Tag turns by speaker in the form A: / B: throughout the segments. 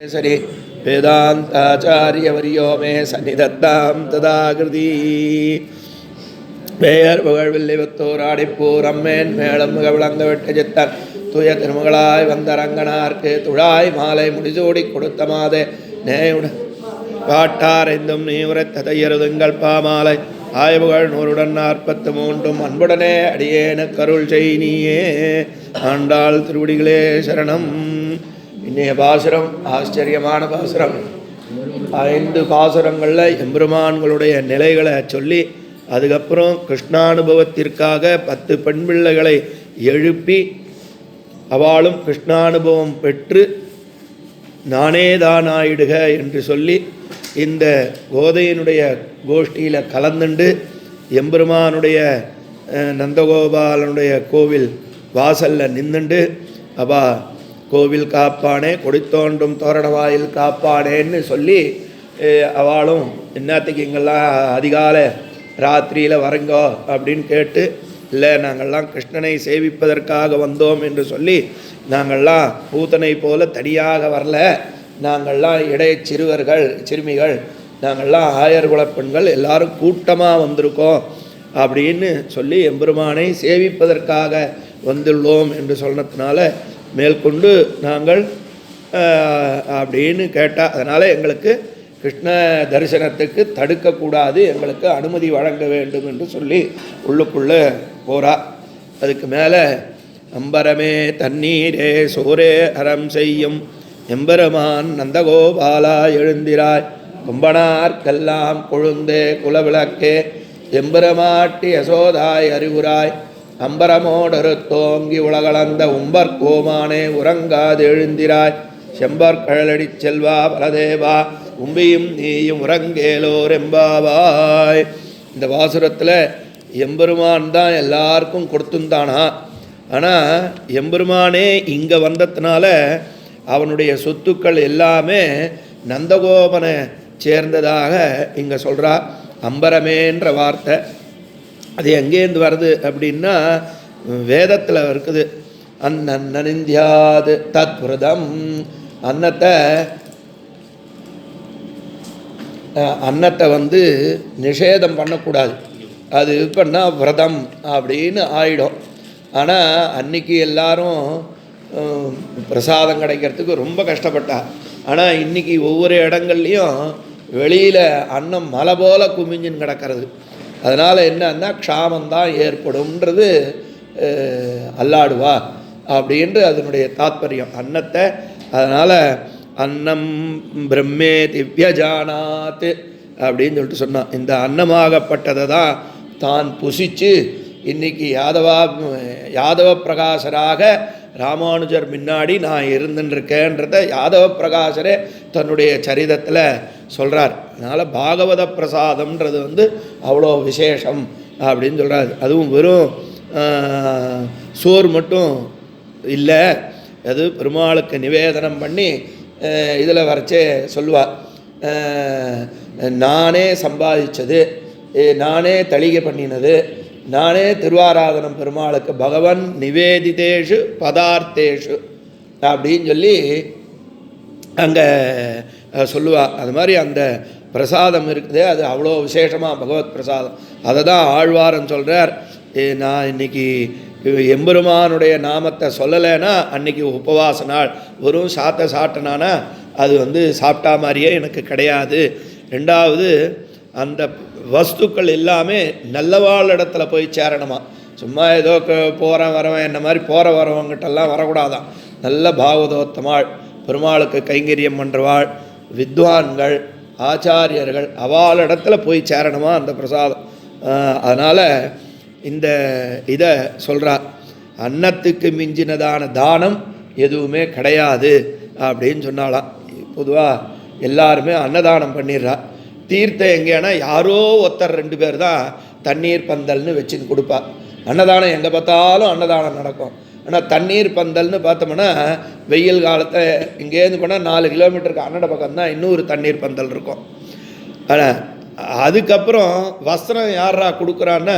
A: சரி வேதாந்தாச்சாரியவரியோ மே சன்னிதத்தாம் ததாகிருதி பெயர் புகழ் வில்லிபுத்தூர் ஆடிப்பூர் அம்மேன் மேளம் மிக விளங்க விட்டு சித்தன் தூய திருமகளாய் வந்த ரங்கனார்க்கு துழாய் மாலை முடிசூடி கொடுத்த மாதே நேயுடன் காட்டாரைந்தும் நீ உரைத்த தையருதுங்கள் பாமாலை ஆய்வுகள் நூறுடன் நாற்பத்து மூன்றும் அன்புடனே அடியேன கருள் செய் நீயே ஆண்டாள் திருவடிகளே சரணம் இன்னைய பாசுரம் ஆச்சரியமான பாசுரம். ஐந்து பாசுரங்களில் எம்பெருமான்களுடைய நிலைகளை சொல்லி அதுக்கப்புறம் கிருஷ்ணானுபவத்திற்காக பத்து பெண் பிள்ளைகளை எழுப்பி அவளும் கிருஷ்ணானுபவம் பெற்று நானே தானாயிடுக என்று சொல்லி இந்த கோதையினுடைய கோஷ்டியில் கலந்துண்டு எம்பெருமானுடைய நந்தகோபாலனுடைய கோவில் வாசலில் நின்றுண்டு அவா கோவில் காப்பானே கொடித்தோண்டும் தோரணவாயில் காப்பானேன்னு சொல்லி அவளும் என்னத்துக்கு இங்கெல்லாம் அதிகாலை ராத்திரியில் வரங்கோ அப்படின்னு கேட்டு இல்லை நாங்கள்லாம் கிருஷ்ணனை சேவிப்பதற்காக வந்தோம் என்று சொல்லி நாங்கள்லாம் பூத்தனை போல தனியாக வரல. நாங்கள்லாம் இடைய சிறுவர்கள் சிறுமிகள் நாங்கள்லாம் ஆயர் குலப்பெண்கள் எல்லாரும் கூட்டமாக வந்திருக்கோம் அப்படின்னு சொல்லி எம்பெருமானை சேவிப்பதற்காக வந்துள்ளோம் என்று சொன்னதுனால மேற்கொண்டு நாங்கள் அப்படின்னு கேட்டால் அதனால் எங்களுக்கு கிருஷ்ண தரிசனத்துக்கு தடுக்கக்கூடாது எங்களுக்கு அனுமதி வழங்க வேண்டும் என்று சொல்லி உள்ளுக்குள்ளே போகிறா அதுக்கு மேலே அம்பரமே தண்ணீரே சோரே அறம் செய்யும். எம்பெருமான் நந்தகோபாலா எழுந்திராய். கொம்பனார்க்கெல்லாம் கொழுந்தே குலவிளக்கே. எம்பெருமாட்டி யசோதாய் அறிவுராய். அம்பரமோடொரு தோங்கி உலகளந்த உம்பர் கோமானே உறங்காது எழுந்திராய். செம்பர் கழலடிச் செல்வா பலதேவா உம்பியும் நீயும் உறங்கேலோர் எம்பாவாய். இந்த வாசுரத்தில் எம்பெருமான் தான் எல்லாருக்கும் கொடுத்துந்தானா? ஆனால் எம்பெருமானே இங்கே வந்ததுனால அவனுடைய சொத்துக்கள் எல்லாமே நந்தகோபனை சேர்ந்ததாக இங்கே சொல்கிறா அம்பரமேன்ற வார்த்தை. அது எங்கேருந்து வருது அப்படின்னா வேதத்தில் இருக்குது. அந்நன்னிந்தியாது தத்புரதம். அன்னத்தை அன்னத்தை வந்து நிஷேதம் பண்ணக்கூடாது. அது பண்ணால் விரதம் அப்படின்னு ஆயிடும். ஆனால் அன்னைக்கு எல்லாரும் பிரசாதம் கிடைக்கிறதுக்கு ரொம்ப கஷ்டப்பட்டா. ஆனால் இன்னைக்கு ஒவ்வொரு இடங்கள்லையும் வெளியில் அன்னம் மலை போல் குமிஞ்சின்னு கிடக்கிறது. அதனால் என்னன்னா க்ஷாமந்தான் ஏற்படும்ன்றது அல்லாடுவா அப்படின்று அதனுடைய தாத்பரியம் அன்னத்தை. அதனால் அன்னம் பிரம்மே திவ்யஜானாத் அப்படின்னு சொல்லிட்டு சொன்னான். இந்த அன்னமாகப்பட்டதை தான் தான் புசித்து இன்னைக்கு யாதவா யாதவ பிரகாசராக ராமானுஜர் முன்னாடி நான் இருந்துருக்கேன்றத யாதவ பிரகாசரே தன்னுடைய சரிதத்தில் சொல்கிறார் அதனால் பாகவத பிரசாதம்ன்றது வந்து அவ்வளோ விசேஷம் அப்படின்னு சொல்கிறார் அதுவும் வெறும் சோர் சோறு மட்டும் இல்லை. அது பெருமாளுக்கு நிவேதனம் பண்ணி இதில் வரைச்சே சொல்லுவார். நானே சம்பாதிச்சது நானே தளிகை பண்ணினது நானே திருவாராதனம் பெருமாளுக்கு பகவன் நிவேதிதேஷு பதார்த்தேஷு அப்படின்னு சொல்லி அங்கே சொல்லுவாள் அது மாதிரி அந்த பிரசாதம் இருக்குது அது அவ்வளோ விசேஷமாக பகவத் பிரசாதம். அதை தான் ஆழ்வாரன் சொல்கிறார் நான் இன்னைக்கு எம்பெருமானுடைய நாமத்தை சொல்லலைன்னா அன்னைக்கு உபவாச நாள். வெறும் சாத்த சாப்பிட்டனானா அது வந்து சாப்பிட்டா மாதிரியே எனக்கு கிடையாது. ரெண்டாவது அந்த வஸ்துக்கள் எல்லாமே நல்லவாழ் இடத்துல போய் சேரணுமா? சும்மா ஏதோ போகிறேன் வரவன் என்ன மாதிரி போகிற வரவங்கிட்டெல்லாம் வரக்கூடாதான். நல்ல பாகவதோத்தமாள். பெருமாளுக்கு கைங்கரியம் பண்ணுறவாள் வித்வான்கள் ஆச்சாரியர்கள் அவள் இடத்துல போய் சேரணுமா அந்த பிரசாதம்? அதனால் இந்த இதை சொல்கிறார் அன்னத்துக்கு மிஞ்சினதான தானம் எதுவுமே கிடையாது அப்படின்னு சொன்னாலாம் பொதுவாக எல்லாருமே அன்னதானம் பண்ணிடுறா. தீர்த்தம் எங்கேனா யாரோ ஒருத்தர் ரெண்டு பேர் தான் தண்ணீர் பந்தல்னு வச்சுன்னு கொடுப்பா. அன்னதானம் எங்கே பார்த்தாலும் அன்னதானம் நடக்கும். ஆனால் தண்ணீர் பந்தல்னு பார்த்தோம்னா வெயில் காலத்தை இங்கேருந்து போனால் நாலு கிலோமீட்டருக்கு அன்னட பக்கம் தான் இன்னொரு தண்ணீர் பந்தல் இருக்கும். ஆனால் அதுக்கப்புறம் வஸ்திரம் யாரா கொடுக்குறான்னா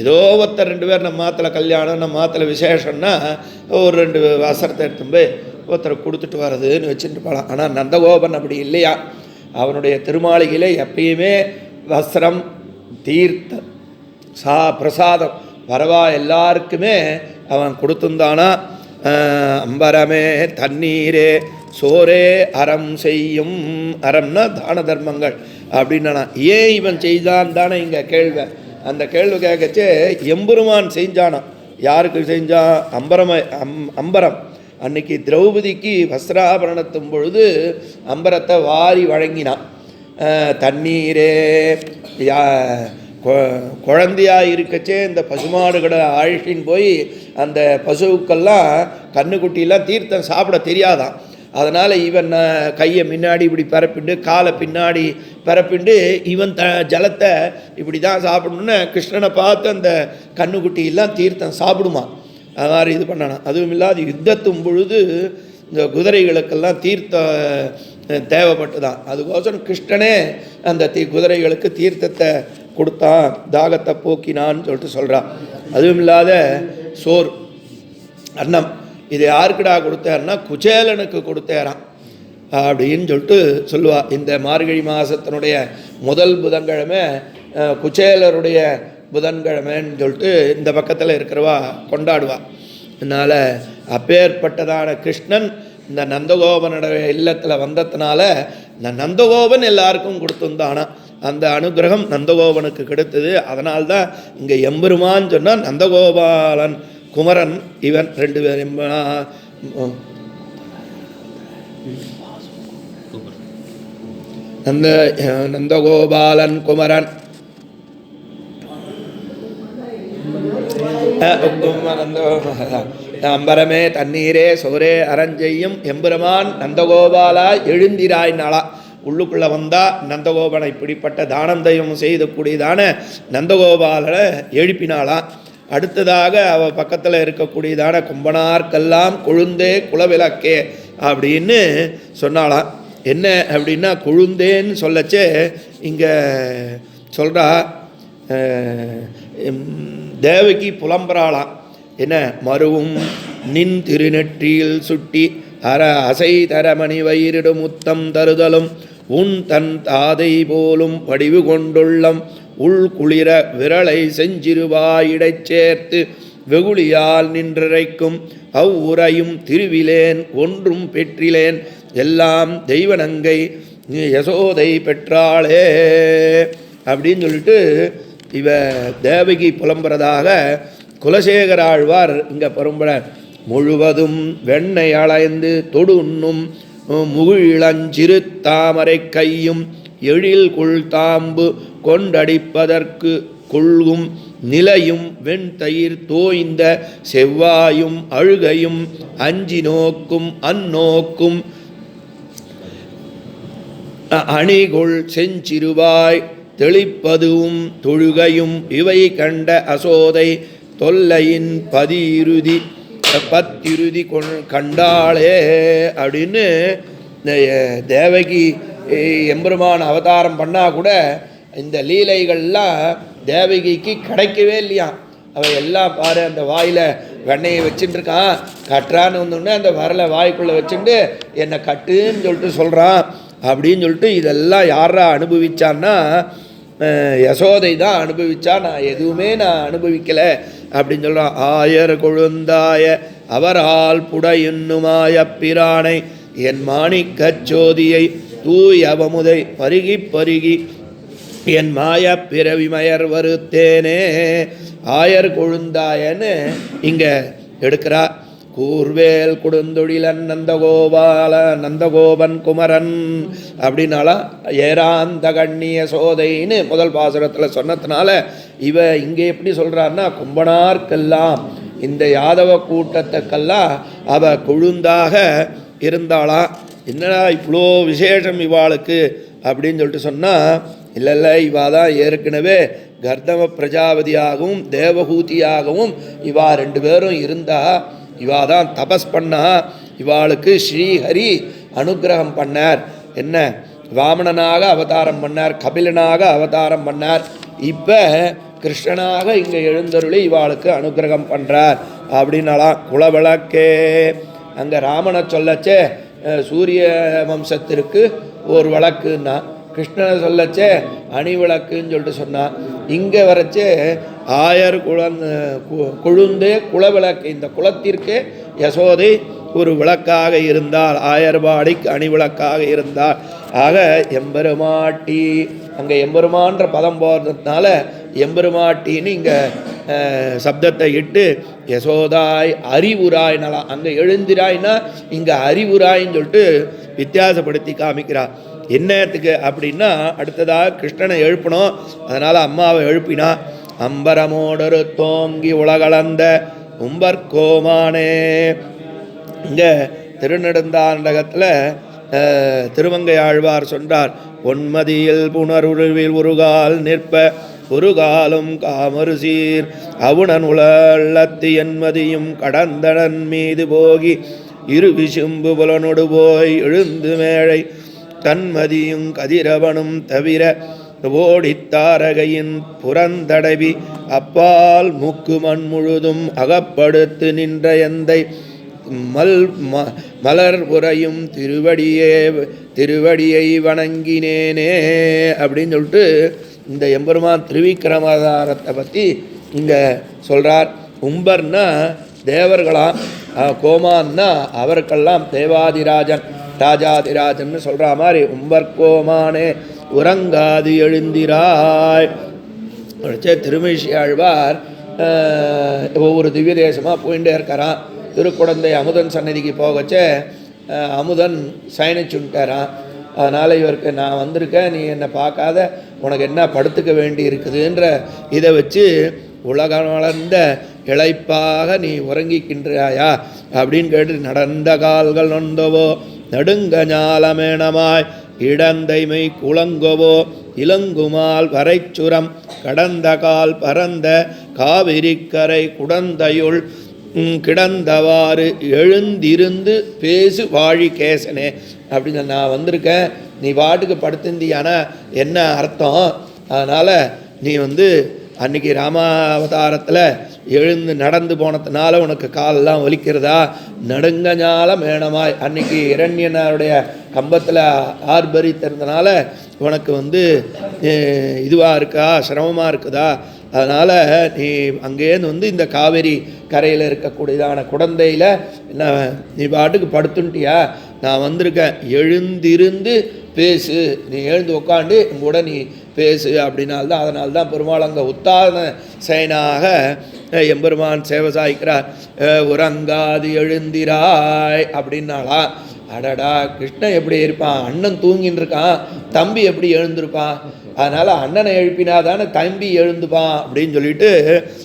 A: ஏதோ ஒருத்தர் ரெண்டு பேர் நம்ம மாத்தில் கல்யாணம் நம்ம மாத்தில் விசேஷம்னா ஒரு ரெண்டு வஸ்திரத்தை எடுத்துன்னு போய் ஒருத்தரை கொடுத்துட்டு வர்றதுன்னு வச்சுட்டு போகலாம் ஆனால் நந்தகோபன் அப்படி இல்லையா? அவனுடைய திருமாளிகையில் எப்பயுமே வஸ்திரம் தீர்த்த சா பிரசாதம் வரவா எல்லாருக்குமே அவன் கொடுத்துருந்தானா? அம்பரமே தண்ணீரே சோரே அறம் செய்யும் அறம்னா தான தர்மங்கள் அப்படின்னா ஏன் இவன் செய்தான் தானே இங்கே கேள்வி. அந்த கேள்வி கேட்கச்சே எம்பெருமான் செஞ்சானான் யாருக்கு செஞ்சான்? அம்பரம அம் அம்பரம். அன்னைக்கு திரௌபதிக்கு வஸ்திராபரணத்தும் பொழுது அம்பரத்தை வாரி வழங்கினான். தண்ணீரே யா கொ- குழந்தையா இருக்கச்சே இந்த பசுமாடுகளை அழிச்சின்னு போய் அந்த பசுவுக்கெல்லாம் கண்ணுக்குட்டியெல்லாம் தீர்த்தம் சாப்பிட தெரியாதான். அதனால் இவன் கையை முன்னாடி இப்படி பரப்பிண்டு காலை பின்னாடி பரப்பிண்டு இவன் த ஜலத்தை இப்படி தான் சாப்பிடணுன்னு கிருஷ்ணனை பார்த்து அந்த கண்ணுக்குட்டியெல்லாம் தீர்த்தம் சாப்பிடுமா அது மாதிரி இது பண்ணணும் அதுவும் இல்லாது யுத்தத்தும் பொழுது இந்த குதிரைகளுக்கெல்லாம் தீர்த்தம் தேவைப்பட்டு தேவைப்பட்டுதான். அதுக்கோசரம் கிருஷ்ணனே அந்த தீ குதிரைகளுக்கு தீர்த்தத்தை கொடுத்தான் தாகத்தை போக்கினான்னு சொல்லிட்டு சொல்கிறான் அதுவும் இல்லாத சோர் அன்னம். இது யாருக்குடா கொடுத்தாருன்னா குச்சேலனுக்கு கொடுத்தேறான். அப்படின்னு சொல்லிட்டு சொல்லுவா. இந்த மார்கழி மாதத்தினுடைய முதல் புதன்கிழமை குச்சேலருடைய புதன்கிழமைன்னு சொல்லிட்டு இந்த பக்கத்தில் இருக்கிறவா கொண்டாடுவா. அதனால் அப்பேற்பட்டதான கிருஷ்ணன் இந்த நந்தகோபனுடைய இல்லத்தில் வந்ததுனால இந்த நந்தகோபன் எல்லாருக்கும் கொடுத்துருந்தானா. அந்த அனுகிரகம் நந்தகோபனுக்கு கிடைத்தது. அதனால்தான் இங்கே எம்பெருமான்னு சொன்னால் நந்தகோபாலன் குமரன் இவன் ரெண்டு பேரும் நந்த நந்தகோபாலன் குமரன். அம்பரமே தண்ணீரே சோரே அரஞ்செய்யும் எம்பெருமான் நந்தகோபாலா எழுந்திராய் நாளா. உள்ளுக்குள்ளே வந்தால் நந்தகோபனை இப்படிப்பட்ட தானம் தெய்வம் செய்தக்கூடியதான நந்தகோபாலனை எழுப்பினாளாம். அடுத்ததாக அவ பக்கத்தில் இருக்கக்கூடியதான கும்பனார்க்கெல்லாம் கொழுந்தே குலவிளக்கே அப்படின்னு சொன்னாளாம். என்ன அப்படின்னா கொழுந்தேன்னு சொல்லச்சே இங்கே சொல்கிறா தேவகி புலம்புறாளாம். என்ன மருவும் நின் திருநெற்றியில் சுட்டி அற அசை தரமணி வயிறிடும் முத்தம் தருதலும் உன் தன் தாதை போலும் வடிவு கொண்டுள்ளம் உள் குளிர விரலை செஞ்சிருவாயிடச் சேர்த்து வெகுளியால் நின்றிரைக்கும் அவ்வுரையும் திருவிலேன் ஒன்றும் பெற்றிலேன். எல்லாம் தெய்வனங்கை யசோதை பெற்றாளே. அப்படின்னு சொல்லிட்டு இவ தேவகி புலம்புறதாக குலசேகர ஆழ்வார் இங்கே பரும்பட முழுவதும் வெண்ணெய் அலைந்து தொடு உண்ணும் முகிழஞ்சிறு தாமரை கையும் எழில் குள் தாம்பு கொண்டடிப்பதற்கு கொள்கும் நிலையும் வெண்தயிர் தோய்ந்த செவ்வாயும் அழுகையும் அஞ்சி நோக்கும் அந்நோக்கும் அணிகொள் செஞ்சிறுவாய் தெளிப்பதுவும் தொழுகையும் இவை கண்ட அசோதை தொல்லையின் பதியிறுதி பத்திருதி கொண் கண்டாளே அப்படின்னு இந்த தேவகி எம்பெருமான் அவதாரம் பண்ணால் கூட இந்த லீலைகள்லாம் தேவகிக்கு கிடைக்கவே இல்லையா? அவள் எல்லாம் பாரு அந்த வாயில் வெண்ணையை வச்சுட்டுருக்கான் கட்டுறான்னு வந்தோடனே அந்த வரலை வாய்க்குள்ளே வச்சுட்டு என்னை கட்டுன்னு சொல்லிட்டு சொல்கிறான் அப்படின்னு சொல்லிட்டு இதெல்லாம் யாரா அனுபவிச்சான்னா யசோதை தான் அனுபவித்தா நான் எதுவுமே நான் அனுபவிக்கலை. அப்படின்னு சொல்கிறான் ஆயர் கொழுந்தாய அவரால் புட என்னுமாய பிரானை என் மாணிக்கச் சோதியை தூய் அவமுதை பருகி பருகி என் மாய பிறவிமயர் வருத்தேனே. ஆயர் கொழுந்தாயன்னு இங்கே எடுக்கிறார் கூர்வேல் கொடுந்தொழிலன் நந்தகோபால நந்தகோபன் குமரன் அப்படின்னாலா ஏராந்த கண்ணிய சோதைன்னு முதல் பாசுரத்தில் சொன்னதுனால இவ இங்கே எப்படி சொல்கிறான்னா கும்பனார்க்கெல்லாம் இந்த யாதவ கூட்டத்துக்கெல்லாம் அவ கொழுந்தாக இருந்தாளாம் என்னடா இவ்வளோ விசேஷம் இவாளுக்கு? அப்படின்னு சொல்லிட்டு சொன்னால் இல்லை இல்லை இவா தான் ஏற்கனவே கர்தம பிரஜாபதியாகவும் தேவகூதியாகவும் இவா ரெண்டு பேரும் இருந்தால் இவா தான் தபஸ் பண்ணா இவாளுக்கு ஸ்ரீஹரி அனுக்கிரகம் பண்ணார். என்ன? வாமணனாக அவதாரம் பண்ணார் கபிலனாக அவதாரம் பண்ணார். இப்போ கிருஷ்ணனாக இங்கே எழுந்தருளி இவாளுக்கு அனுக்கிரகம் பண்ணுறார் அப்படின்னாலாம் குலவிளக்கே. அங்கே ராமனை சொல்லச்சே சூரிய வம்சத்திற்கு ஒரு வழக்குன்னா கிருஷ்ணனை சொல்லச்சே அணி விளக்குன்னு சொல்லிட்டு சொன்னான் இங்கே வரச்சே ஆயர் குழந்த கு- குளவிளக்கு இந்த குளத்திற்கு யசோதை ஒரு விளக்காக இருந்தால் ஆயர்பாடிக்கு அணி விளக்காக இருந்தால் ஆக எம்பெருமாட்டி அங்கே எம்பெருமான்ற பதம் போகிறதுனால எம்பெருமாட்டின்னு இங்கே சப்தத்தை இட்டு யசோதாய் அறிவுராய்னலாம் அங்கே எழுந்திராய்னா இங்கே அறிவுராயின்னு சொல்லிட்டு வித்தியாசப்படுத்தி காமிக்கிறார். என்னத்துக்கு அப்படின்னா அடுத்ததாக கிருஷ்ணனை எழுப்பணும் அதனால் அம்மாவை எழுப்பினா அம்பரமோடொரு தோங்கி உலகளந்த உம்பர்கோமானே. இங்கே திருநெடுந்தாண்டகத்தில் திருமங்கை ஆழ்வார் சொன்னார் பொன்மதியில் புனருருவில் உருகால் நிற்ப ஒரு காலும் காமறு சீர். அவுணன் உலத்தி என்மதியும் கடந்தனன் மீது போகி இரு விசும்பு புலனொடு போய் எழுந்து மேழை. தன்மதியும் கதிரவனும் தவிர ஓடித்தாரகையின் புறந்தடவி அப்பால் மூக்கு மண் முழுதும் அகப்படுத்து நின்ற எந்தை மல் ம மலர் உறையும் திருவடியே திருவடியை வணங்கினேனே அப்படின்னு சொல்லிட்டு இந்த எம்பெருமான் திருவிக்கிரமாதாரத்தை பற்றி இங்கே சொல்கிறார் உம்பர்னா தேவர்களாம் கோமான்னா அவருக்கெல்லாம் தேவாதிராஜன் ராஜாதிராஜன்னு சொல்கிற மாதிரி உம்பர் கோமானே உறங்காது எழுந்திராய். உடச்சே திருமிஷி ஆழ்வார் ஒவ்வொரு திவ்ய தேசமாக போயிட்டே இருக்காராம். திருக்குடந்தை அமுதன் சன்னதிக்கு போகச்ச அமுதன் சயனிச்சுட்டாரான் அதனால் இவருக்கு நான் வந்திருக்கேன் நீ என்னை பார்க்காத உனக்கு என்ன படுத்துக்க வேண்டி இருக்குதுன்ற இதை வச்சு உலக வளர்ந்த இளைப்பாக நீ உறங்கிக்கின்றாயா? அப்படின்னு கேட்டு நடந்த கால்கள் நொந்தவோ நடுங்க ஞாலமேனமாய். இடந்தைமை குளங்கவோ இளங்குமால் வரைச்சுரம் கடந்த கால் பரந்த காவிரிக்கரை குடந்தையுள் கிடந்தவாறு எழுந்திருந்து பேசு வாழி கேசனே. அப்படின்னு நான் வந்திருக்கேன். நீ பாட்டுக்கு படுத்திருந்தியானா? என்ன அர்த்தம்? அதனால் நீ வந்து அன்னைக்கு ராமாவதாரத்தில் எழுந்து நடந்து போனதுனால உனக்கு காலெல்லாம் ஒலிக்கிறதா நடுங்கனால மேனமாய். அன்னைக்கு இரண்யனாருடைய கம்பத்தில் ஆர்பரித்திருந்தனால உனக்கு வந்து இதுவாக இருக்கா? சிரமமாக இருக்குதா? அதனால் நீ அங்கேருந்து வந்து இந்த காவேரி கரையில் இருக்கக்கூடியதான குடந்தையில் என்ன நீ பாட்டுக்கு படுத்துன்ட்டியா? நான் வந்திருக்கேன். எழுந்திருந்து பேசு. நீ எழுந்து உட்காந்து கூட நீ பேசு அப்படின்னால்தான் அதனால் தான் பெருமாள் அங்கே உத்தான சேனாக எம்பெருமான் சேவை சாய்க்கிறார். உறங்காது எழுந்திராய் அப்படின்னாலாம் அடடா கிருஷ்ணன் எப்படி இருப்பான்? அண்ணன் தூங்கின்னு இருக்கான் தம்பி எப்படி எழுந்திருப்பான்? அதனால் அண்ணனை எழுப்பினா தானே தம்பி எழுந்துப்பான் அப்படின்னு சொல்லிட்டு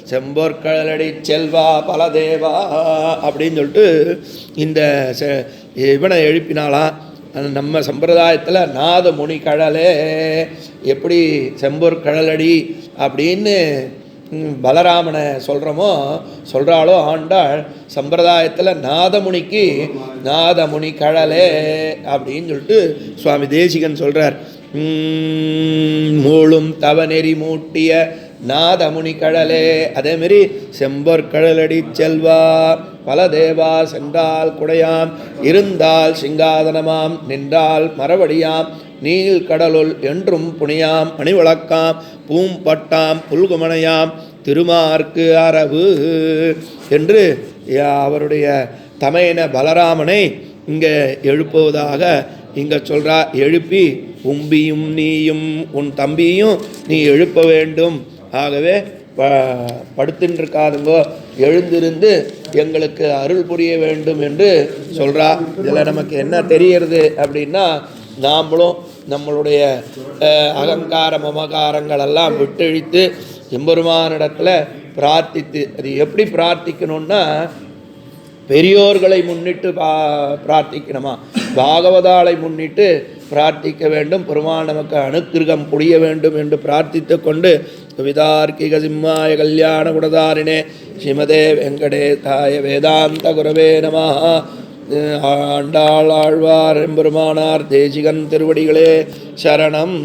A: செம்போர்கழலடி செல்வா பலதேவா அப்படின்னு சொல்லிட்டு இந்த செ- இவனை எழுப்பினாலாம் நம்ம சம்பிரதாயத்தில் நாதமுனி கழலே எப்படி செம்பூர் கழலடி அப்படின்னு பலராமனை சொல்கிறோமோ சொல்கிறாளோ ஆண்டாள் சம்பிரதாயத்தில் நாதமுனிக்கு நாதமுனி கழலே அப்படின்னு சொல்லிட்டு சுவாமி தேசிகன் சொல்கிறார் மூளும் தவநெறி மூட்டிய நாதமுனி கடலே. அதேமாரி செம்பொர் கடலடி செல்வா பல தேவா சென்றால் குடையாம் இருந்தால் சிங்காதனமாம் நின்றால் மரவடியாம் நீல் கடலுள் என்றும் புனியாம் அணிவிளக்காம் பூம்பட்டாம் புல்குமனையாம் திருமார்க்கு அரவு என்று அவருடைய தமையன பலராமனை இங்கே எழுப்புவதாக இங்கே சொல்கிறா எழுப்பி உம்பியும் நீயும் உன் தம்பியும் நீ எழுப்ப வேண்டும். ஆகவே ப- படுத்துன்னு எழுந்திருந்து எங்களுக்கு அருள் புரிய வேண்டும் என்று சொல்கிறா இதில் நமக்கு என்ன தெரியறது அப்படின்னா நாமளும் நம்மளுடைய அகங்கார மமகாரங்கள் எல்லாம் விட்டழித்து எம்பெருமானிடத்தில் பிரார்த்தித்து அது எப்படி பிரார்த்திக்கணும்னா பெரியோர்களை முன்னிட்டு பா பிரார்த்திக்கணுமா? பாகவதாலை முன்னிட்டு பிரார்த்திக்க வேண்டும். பெருமாள் நமக்கு அனுக்கிரகம் புரிய வேண்டும் என்று பிரார்த்தித்து கொண்டு கவிதார்க்கிக சிம்மாய கல்யாண குணதாரிணே ஸ்ரீமதே வெங்கடேதாய வேதாந்த குரவே நம ஆண்டாள் ஆழ்வார் எம்பெருமானார் தேசிகன் திருவடிகளே சரணம்